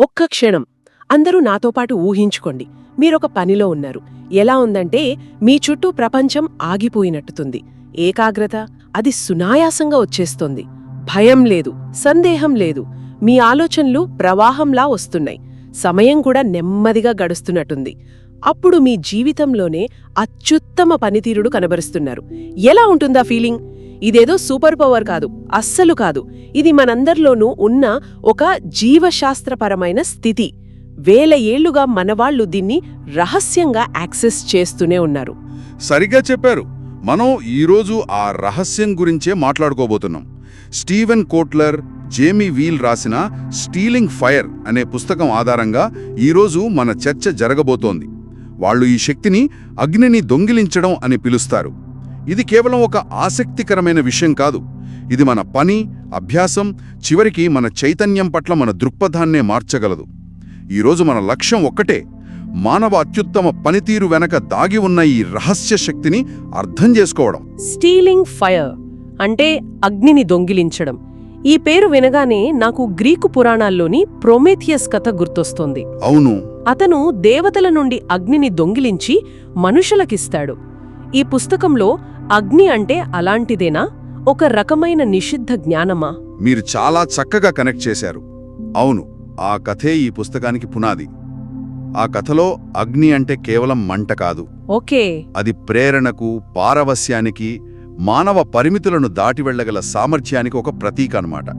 ఒక్క క్షణం. అందరూ నాతో పాటు ఊహించుకోండి. మీరొక పనిలో ఉన్నారు. ఎలా ఉందంటే మీ చుట్టూ ప్రపంచం ఆగిపోయినట్టుతుంది. ఏకాగ్రత అది సునాయాసంగా వచ్చేస్తోంది. భయం లేదు సందేహం లేదు. మీ ఆలోచనలు ప్రవాహంలా వస్తున్నాయి. సమయం కూడా నెమ్మదిగా గడుస్తున్నట్టుంది. అప్పుడు మీ జీవితంలోనే అత్యుత్తమ పనితీరుడు కనబరుస్తున్నారు. ఎలా ఉంటుందా ఫీలింగ్? ఇదేదో సూపర్ పవర్ కాదు అస్సలు కాదు. ఇది మనందరిలోనూ ఉన్న ఒక జీవశాస్త్రపరమైన స్థితి. వేల ఏళ్ళుగా మనవాళ్ళు దీన్ని రహస్యంగా యాక్సెస్ చేస్తూనే ఉన్నారు. సరిగ్గా చెప్పారు. మనం ఈరోజు ఆ రహస్యం గురించే మాట్లాడుకోబోతున్నాం. స్టీవెన్ కోట్లర్ జేమీ వీల్ రాసిన స్టీలింగ్ ఫైర్ అనే పుస్తకం ఆధారంగా ఈరోజు మన చర్చ జరగబోతోంది. వాళ్ళు ఈ శక్తిని అగ్నిని దొంగిలించడం అని పిలుస్తారు. ఇది కేవలం ఒక ఆసక్తికరమైన విషయం కాదు. ఇది మన పని అభ్యాసం చివరికి మన చైతన్యం పట్ల మన దృక్పథాన్నే మార్చగలదు. ఈరోజు మన లక్ష్యం ఒక్కటే మానవ అత్యుత్తమ పనితీరు వెనక దాగి ఉన్న ఈ రహస్య శక్తిని అర్థం చేసుకోవడం. స్టీలింగ్ ఫైర్ అంటే అగ్నిని దొంగిలించడం. ఈ పేరు వినగానే నాకు గ్రీకు పురాణాల్లోని ప్రొమేథియస్ కథ గుర్తొస్తోంది. అవును. అతను దేవతల నుండి అగ్నిని దొంగిలించి మనుషులకిస్తాడు. ఈ పుస్తకంలో అగ్ని అంటే అలాంటిదేనా? ఒక రకమైన నిషిద్ధ జ్ఞానమా? మీరు చాలా చక్కగా కనెక్ట్ చేశారు. అవును ఆ కథే ఈ పుస్తకానికి పునాది. ఆ కథలో అగ్ని అంటే కేవలం మంట కాదు. ఓకే. అది ప్రేరణకు పారవస్యానికి మానవ పరిమితులను దాటి వెళ్ళగల సామర్థ్యానికి ఒక ప్రతీక అన్నమాట.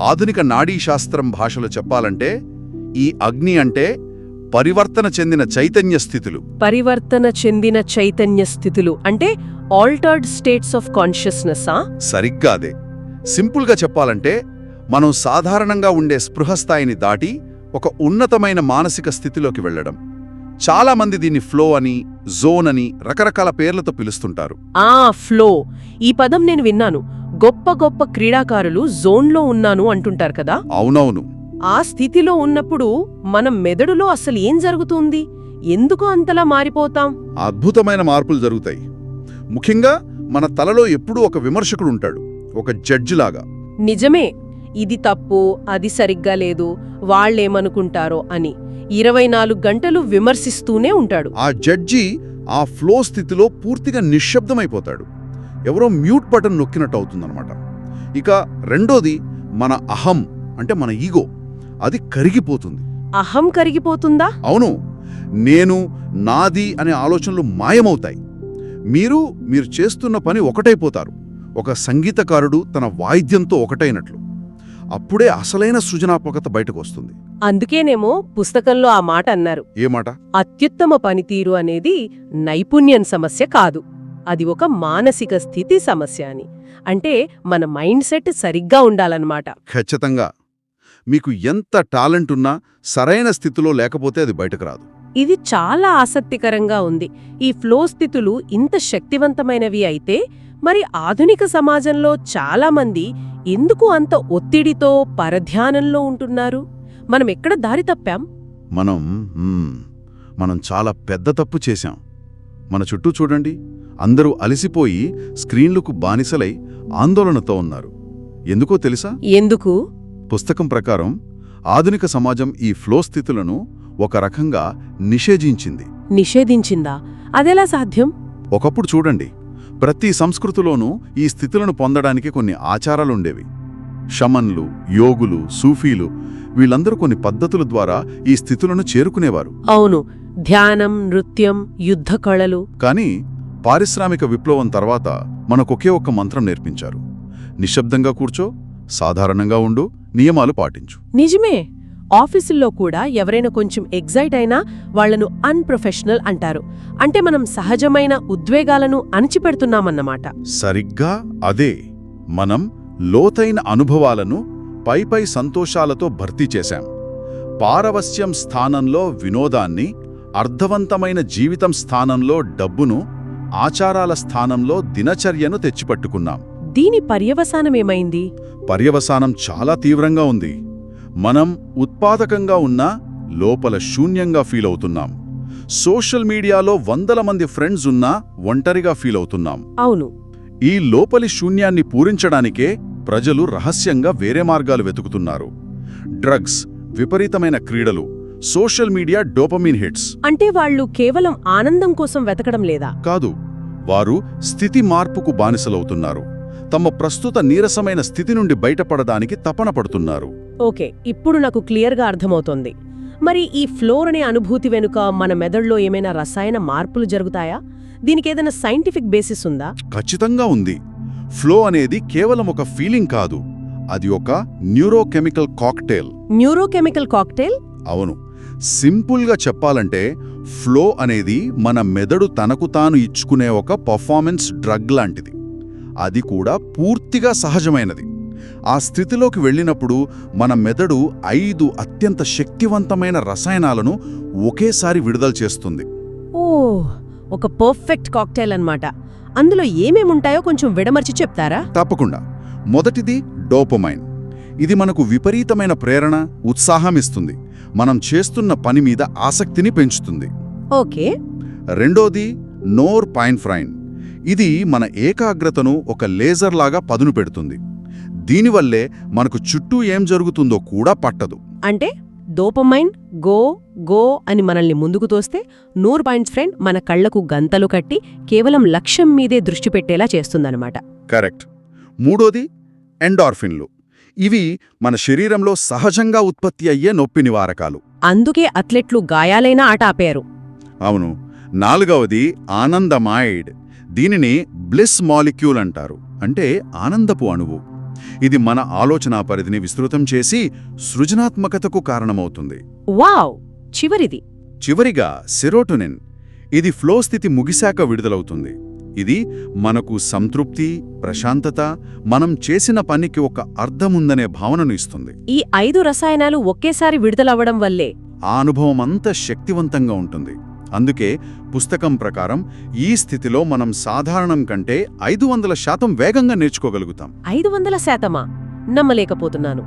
ఆధునిక నాడీశాస్త్రం భాషలో చెప్పాలంటే ఈ అగ్ని అంటే పరివర్తన చెందిన చైతన్య స్థితులు. పరివర్తన చెందిన చైతన్య స్థితులు అంటే ఆల్టర్డ్ స్టేట్స్ ఆఫ్ కాన్షియస్నెస్సా సరిగ్గా అదే. సింపుల్గా చెప్పాలంటే మనం సాధారణంగా ఉండే స్పృహ స్థాయిని దాటి ఒక ఉన్నతమైన మానసిక స్థితిలోకి వెళ్ళడం. చాలామంది దీన్ని ఫ్లో అని జోన్ అని రకరకాల పేర్లతో పిలుస్తుంటారు. ఆ ఫ్లో ఈ పదం నేను విన్నాను. గొప్ప గొప్ప క్రీడాకారులు జోన్లో ఉన్నాను అంటుంటారు కదా? అవునవును. ఆ స్థితిలో ఉన్నప్పుడు మన మెదడులో అసలు ఏం జరుగుతుంది? ఎందుకు అంతలా మారిపోతాం? అద్భుతమైన మార్పులు జరుగుతాయి. ముఖ్యంగా మన తలలో ఎప్పుడూ ఒక విమర్శకుడు ఉంటాడు. ఒక జడ్జిలాగా. నిజమే. ఇది తప్పు అది సరిగ్గా లేదు వాళ్ళేమనుకుంటారో అని ఇరవై నాలుగు గంటలు విమర్శిస్తూనే ఉంటాడు. ఆ జడ్జి ఆ ఫ్లో స్థితిలో పూర్తిగా నిశ్శబ్దమైపోతాడు. ఎవరో మ్యూట్ బటన్ నొక్కినట్టు అవుతుందన్నమాట. ఇక రెండోది మన అహం అంటే మన ఈగో. అది కరిగిపోతుంది. అహం కరిగిపోతుందా? అవును. నేను నాది అనే ఆలోచనలు మాయమవుతాయి. మీరు మీరు చేస్తున్న పని ఒకటైపోతారు. ఒక సంగీతకారుడు తన వాయిద్యంతో ఒకటైనట్లు. అప్పుడే అసలైన సృజనాత్మకత బయటకు వస్తుంది అందుకేనేమో పుస్తకంలో ఆ మాట అన్నారు. ఏ మాట? అత్యుత్తమ పనితీరు అనేది నైపుణ్యం సమస్య కాదు. అది ఒక మానసిక స్థితి సమస్య అని. అంటే మన మైండ్ సెట్ సరిగ్గా ఉండాలన్నమాట. ఖచ్చితంగా. మీకు ఎంత టాలెంట్ ఉన్నా సరైన స్థితిలో లేకపోతే అది బయటకు రాదు. ఇది చాలా ఆసక్తికరంగా ఉంది. ఈ ఫ్లో స్థితులు ఇంత శక్తివంతమైనవి అయితే మరి ఆధునిక సమాజంలో చాలా మంది ఎందుకు అంత ఒత్తిడితో పరధ్యానంలో ఉంటున్నారు? మనం ఎక్కడ దారి తప్పాం? మనం మనం చాలా పెద్ద తప్పు చేశాం. మన చుట్టూ చూడండి అందరూ అలసిపోయి స్క్రీన్లకు బానిసలై ఆందోళనతో ఉన్నారు. ఎందుకో తెలుసా? ఎందుకు? పుస్తకం ప్రకారం ఆధునిక సమాజం ఈ ఫ్లో స్థితులను ఒక రకంగా నిషేధించింది. నిషేధించిందా? అదెలా సాధ్యం? ఒకప్పుడు చూడండి ప్రతి సంస్కృతిలోనూ ఈ స్థితులను పొందడానికి కొన్ని ఆచారాలుండేవి. షమన్లు యోగులు సూఫీలు వీళ్ళందరూ కొన్ని పద్ధతుల ద్వారా ఈ స్థితులను చేరుకునేవారు. అవును ధ్యానం నృత్యం యుద్ధ కళలు. కానీ పారిశ్రామిక విప్లవం తర్వాత మనకొకే ఒక్క మంత్రం నేర్పించారు. నిశ్శబ్దంగా కూర్చో సాధారణంగా ఉండు నియమాలు పాటించు. నిజమే. ఆఫీసుల్లో కూడా ఎవరైనా కొంచెం ఎగ్జైట్ అయినా వాళ్ళను అన్ప్రొఫెషనల్ అంటారు. అంటే మనం సహజమైన ఉద్వేగాలను అణిచిపెడుతున్నామన్నమాట. సరిగ్గా అదే. మనం లోతైన అనుభవాలను పైపై సంతోషాలతో భర్తీ చేశాం. పారవస్యం స్థానంలో వినోదాన్ని అర్థవంతమైన జీవితం స్థానంలో డబ్బును ఆచారాల స్థానంలో దినచర్యను తెచ్చిపట్టుకున్నాం. దీని పర్యవసానమేమైంది? పర్యవసానం చాలా తీవ్రంగా ఉంది. మనం ఉత్పాదకంగా ఉన్నా లోపల శూన్యంగా ఫీల్ అవుతున్నాం. సోషల్ మీడియాలో వందల మంది ఫ్రెండ్స్ ఉన్నా ఒంటరిగా ఫీల్ అవుతున్నాం. అవును. ఈ లోపలి శూన్యాన్ని పూరించడానికే ప్రజలు రహస్యంగా వేరే మార్గాలు వెతుకుతున్నారు. డ్రగ్స్ విపరీతమైన క్రీడలు సోషల్ మీడియా డోపమిన్ హిట్స్. అంటే వాళ్ళు కేవలం ఆనందం కోసం వెతకడం లేదా? కాదు వారు స్థితి మార్పుకు బానిసలవుతున్నారు. తమ ప్రస్తుత నీరసమైన స్థితి నుండి బయటపడడానికి తపన పడుతున్నారు. ఓకే ఇప్పుడు నాకు క్లియర్గా అర్థమవుతోంది. మరి ఈ ఫ్లోర్ అనే అనుభూతి వెనుక మన మెదడులో ఏమైనా రసాయన మార్పులు జరుగుతాయా? దీనికి ఏదైనా సైంటిఫిక్ బేసిస్ ఉందా? ఖచ్చితంగా ఉంది. ఫ్లో అనేది కేవలం ఒక ఫీలింగ్ కాదు. అది ఒక న్యూరోకెమికల్ కాక్టైల్. Neurochemical cocktail? అవును. సింపుల్గా చెప్పాలంటే ఫ్లో అనేది మన మెదడు తనకు తాను ఇచ్చుకునే ఒక పర్ఫార్మెన్స్ డ్రగ్ లాంటిది. అది కూడా పూర్తిగా సహజమైనది. ఆ స్థితిలోకి వెళ్ళినప్పుడు మన మెదడు ఐదు అత్యంత శక్తివంతమైన రసాయనాలను ఒకేసారి విడుదల చేస్తుంది. ఓ ఒక పర్ఫెక్ట్ కాక్టైల్ అన్నమాట. అందులో ఏమేముంటాయో కొంచెం విడమర్చి చెప్తారా? తప్పకుండా. మొదటిది డోపమైన్. ఇది మనకు విపరీతమైన ప్రేరణ ఉత్సాహం ఇస్తుంది. మనం చేస్తున్న పని మీద ఆసక్తిని పెంచుతుంది. ఓకే. రెండోది నోర్ పైన్ఫ్రైన్ ఇది మన ఏకాగ్రతను ఒక లేజర్ లాగా పదును పెడుతుంది. దీనివల్లే మనకు చుట్టూ ఏం జరుగుతుందో కూడా పట్టదు. అంటే డోపమైన్ గో గో అని మనల్ని ముందుకు తోస్తే నూర్ పాయింట్స్ ఫ్రెండ్ మన కళ్ళకు గంతలు కట్టి కేవలం లక్ష్యం మీదే దృష్టి పెట్టేలా చేస్తుందన్నమాట. కరెక్ట్. మూడోది ఎండార్ఫిన్లు. ఇవి మన శరీరంలో సహజంగా ఉత్పత్తి అయ్యే నొప్పి నివారకాలు. అందుకే అథ్లెట్లు గాయాలైన ఆట ఆపారు. అవును. నాలుగవది ఆనందమాయిడ్. దీనిని బ్లిస్ మాలిక్యూల్ అంటారు. అంటే ఆనందపు అణువు. ఇది మన ఆలోచనా పరిధిని విస్తృతం చేసి సృజనాత్మకతకు కారణమవుతుంది. వావ్! చివరిది. చివరిగా సెరోటోనిన్. ఇది ఫ్లో స్థితి ముగిశాక విడుదలవుతుంది. ఇది మనకు సంతృప్తి ప్రశాంతత మనం చేసిన పనికి ఒక అర్థముందనే భావనను ఇస్తుంది. ఈ ఐదు రసాయనాలు ఒకేసారి విడుదలవ్వడం వల్లే. ఆ అనుభవం అంత శక్తివంతంగా ఉంటుంది. అందుకే పుస్తకం ప్రకారం ఈ స్థితిలో మనం సాధారణం కంటే ఐదు వందల శాతం వేగంగా నేర్చుకోగలుగుతాం. ఐదు వందల శాతమా? నమ్మలేకపోతున్నాను.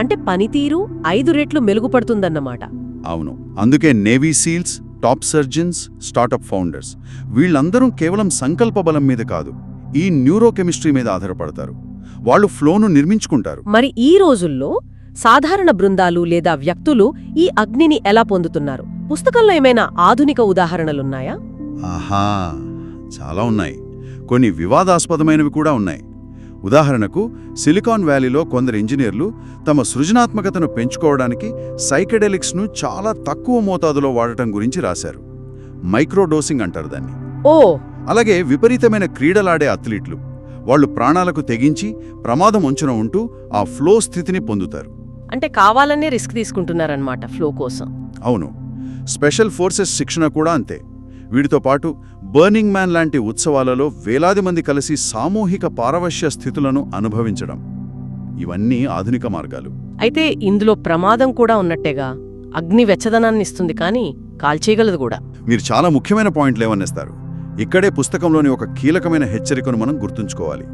అంటే పనితీరు ఐదు రెట్లు మెరుగుపడుతుందన్నమాట. అవును. అందుకే navy SEALs top surgeons startup founders వీళ్ళందరూ కేవలం సంకల్ప బలం మీద కాదు ఈ న్యూరోకెమిస్ట్రీ మీద ఆధారపడతారు. వాళ్ళు ఫ్లోను నిర్మించుకుంటారు. మరి ఈ రోజుల్లో సాధారణ బృందాలు లేదా వ్యక్తులు ఈ అగ్నిని ఎలా పొందుతున్నారు? పుస్తకంలో ఏమైనా ఆధునిక ఉదాహరణలున్నాయా? ఆహా చాలా ఉన్నాయి. కొన్ని వివాదాస్పదమైనవి కూడా ఉన్నాయి. ఉదాహరణకు సిలికాన్ వ్యాలీలో కొందరు ఇంజనీర్లు తమ సృజనాత్మకతను పెంచుకోవడానికి సైకెడెలిక్స్ను చాలా తక్కువ మోతాదులో వాడటం గురించి రాశారు. మైక్రోడోసింగ్ అంటారు దాన్ని. ఓ! అలాగే విపరీతమైన క్రీడలాడే అథ్లీట్లు. వాళ్ళు ప్రాణాలకు తెగించి ప్రమాదం ఉంచున ఉంటూ ఆ ఫ్లో స్థితిని పొందుతారు. అంటే కావాలనే రిస్క్ తీసుకుంటున్నారన్నమాట ఫ్లో కోసం. అవును. స్పెషల్ ఫోర్సెస్ శిక్షణ కూడా అంతే. వీటితో పాటు బర్నింగ్ మ్యాన్ లాంటి ఉత్సవాలలో వేలాది మంది కలిసి సామూహిక పారవశ్య స్థితులను అనుభవించడం. ఇవన్నీ ఆధునిక మార్గాలు. అయితే ఇందులో ప్రమాదం కూడా ఉన్నట్టేగా? అగ్ని వెచ్చదనాన్ని ఇస్తుంది కానీ కాల్చేయగలదు కూడా. మీరు చాలా ముఖ్యమైన పాయింట్లు ఏమన్నేస్తారు ఇక్కడే పుస్తకంలోని ఒక కీలకమైన హెచ్చరికను మనం గుర్తుంచుకోవాలి.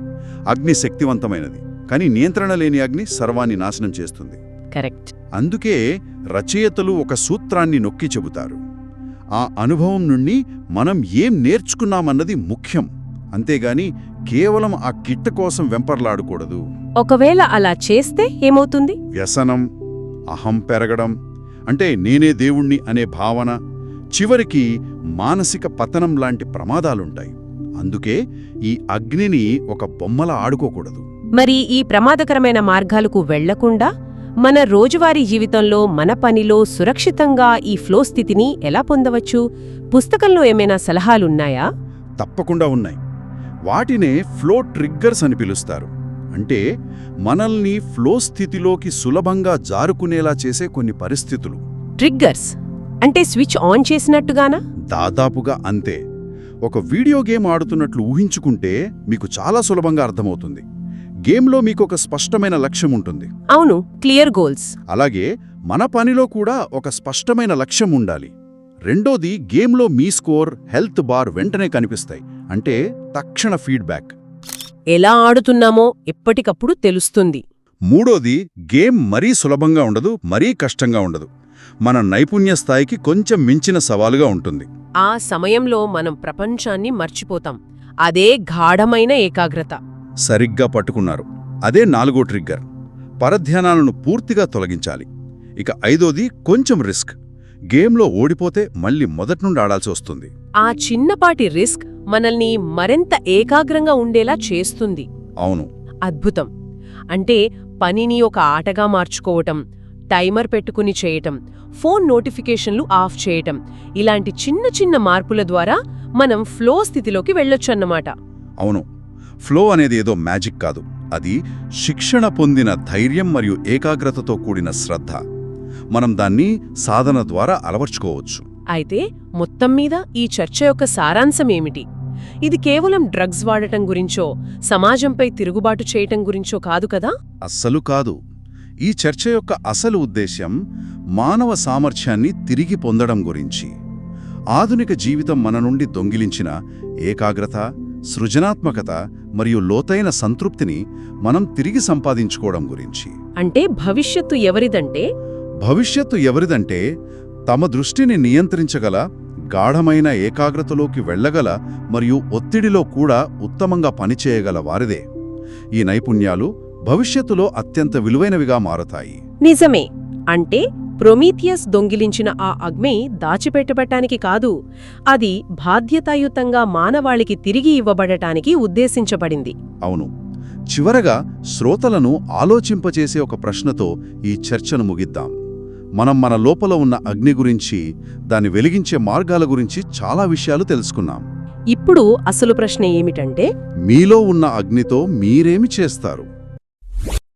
అగ్ని శక్తివంతమైనది కానీ నియంత్రణ లేని అగ్ని సర్వాన్ని నాశనం చేస్తుంది. కరెక్ట్. అందుకే రచయితలు ఒక సూత్రాన్ని నొక్కి చెబుతారు. ఆ అనుభవం నుండి మనం ఏం నేర్చుకున్నామన్నది ముఖ్యం. అంతేగాని కేవలం ఆ కిట్ట కోసం వెంపర్లాడకూడదు. ఒకవేళ అలా చేస్తే ఏమవుతుంది? వ్యసనం అహం పెరగడం అంటే నేనే దేవుణ్ణి అనే భావన చివరికి మానసిక పతనం లాంటి ప్రమాదాలుంటాయి. అందుకే ఈ అగ్నిని ఒక బొమ్మల ఆడుకోకూడదు. మరి ఈ ప్రమాదకరమైన మార్గాలకు వెళ్ళకుండా మన రోజువారీ జీవితంలో మన పనిలో సురక్షితంగా ఈ ఫ్లో స్థితిని ఎలా పొందవచ్చు? పుస్తకంలో ఏమైనా సలహాలున్నాయా? తప్పకుండా ఉన్నాయి. వాటినే ఫ్లో ట్రిగ్గర్స్ అని పిలుస్తారు. అంటే మనల్ని ఫ్లో స్థితిలోకి సులభంగా జారుకునేలా చేసే కొన్ని పరిస్థితులు. ట్రిగ్గర్స్? అంటే స్విచ్ ఆన్ చేసినట్టుగానా? దాదాపుగా అంతే. ఒక వీడియో గేమ్ ఆడుతున్నట్లు ఊహించుకుంటే మీకు చాలా సులభంగా అర్థమవుతుంది. గేమ్లో మీకు ఒక స్పష్టమైన లక్ష్యం ఉంటుంది. అవును క్లియర్ గోల్స్. అలాగే మన పనిలో కూడా ఒక స్పష్టమైన లక్ష్యం ఉండాలి. రెండోది గేమ్లో మీ స్కోర్ హెల్త్ బార్ వెంటనే కనిపిస్తాయి. అంటే తక్షణ ఫీడ్బ్యాక్. ఎలా ఆడుతున్నామో ఎప్పటికప్పుడు తెలుస్తుంది. మూడోది గేమ్ మరీ సులభంగా ఉండదు మరీ కష్టంగా ఉండదు. మన నైపుణ్య స్థాయికి కొంచెం మించిన సవాలుగా ఉంటుంది. ఆ సమయంలో మనం ప్రపంచాన్ని మర్చిపోతాం. అదే గాఢమైన ఏకాగ్రత. సరిగ్గా పట్టుకున్నారు. అదే నాలుగో ట్రిగ్గర్. పరధ్యానాలను పూర్తిగా తొలగించాలి. ఇక ఐదోది కొంచెం రిస్క్. గేమ్లో ఓడిపోతే మళ్ళీ మొదటి నుండి ఆడాల్సి వస్తుంది. ఆ చిన్నపాటి రిస్క్ మనల్ని మరింత ఏకాగ్రంగా ఉండేలా చేస్తుంది. అవును. అద్భుతం. అంటే పనిని ఒక ఆటగా మార్చుకోవటం టైమర్ పెట్టుకుని చేయటం ఫోన్ నోటిఫికేషన్లు ఆఫ్ చేయటం ఇలాంటి చిన్న చిన్న మార్పుల ద్వారా మనం ఫ్లో స్థితిలోకి వెళ్ళొచ్చన్నమాట. అవును. ఫ్లో అనేది ఏదో మ్యాజిక్ కాదు. అది శిక్షణ పొందిన ధైర్యం మరియు ఏకాగ్రతతో కూడిన శ్రద్ధ. మనం దాన్ని సాధన ద్వారా అలవర్చుకోవచ్చు. అయితే మొత్తం మీద ఈ చర్చ యొక్క సారాంశం ఏమిటి? ఇది కేవలం డ్రగ్స్ వాడటం గురించో సమాజంపై తిరుగుబాటు చేయటం గురించో కాదు కదా? అస్సలు కాదు. ఈ చర్చ యొక్క అసలు ఉద్దేశ్యం మానవ సామర్థ్యాన్ని తిరిగి పొందడం గురించి. ఆధునిక జీవితం మన నుండి దొంగిలించిన ఏకాగ్రత సృజనాత్మకత మరియు లోతైన సంతృప్తిని మనం తిరిగి సంపాదించుకోవడం గురించి. అంటే భవిష్యత్తు ఎవరిదంటే? భవిష్యత్తు ఎవరిదంటే తమ దృష్టిని నియంత్రించగల గాఢమైన ఏకాగ్రతలోకి వెళ్ళగల మరియు ఒత్తిడిలో కూడా ఉత్తమంగా పనిచేయగల వారిదే. ఈ నైపుణ్యాలు భవిష్యత్తులో అత్యంత విలువైనవిగా మారతాయి. నిజమే. అంటే ప్రొమీథియస్ దొంగిలించిన ఆ అగ్ని దాచిపెట్టబట్టానికి కాదు అది బాధ్యతాయుతంగా మానవాళికి తిరిగి ఇవ్వబడటానికి ఉద్దేశించబడింది. అవును. చివరగా శ్రోతలను ఆలోచింపచేసే ఒక ప్రశ్నతో ఈ చర్చను ముగిద్దాం. మనం మన లోపల ఉన్న అగ్ని గురించి దాన్ని వెలిగించే మార్గాల గురించి చాలా విషయాలు తెలుసుకున్నాం. ఇప్పుడు అసలు ప్రశ్న ఏమిటంటే? మీలో ఉన్న అగ్నితో మీరేమి చేస్తారు?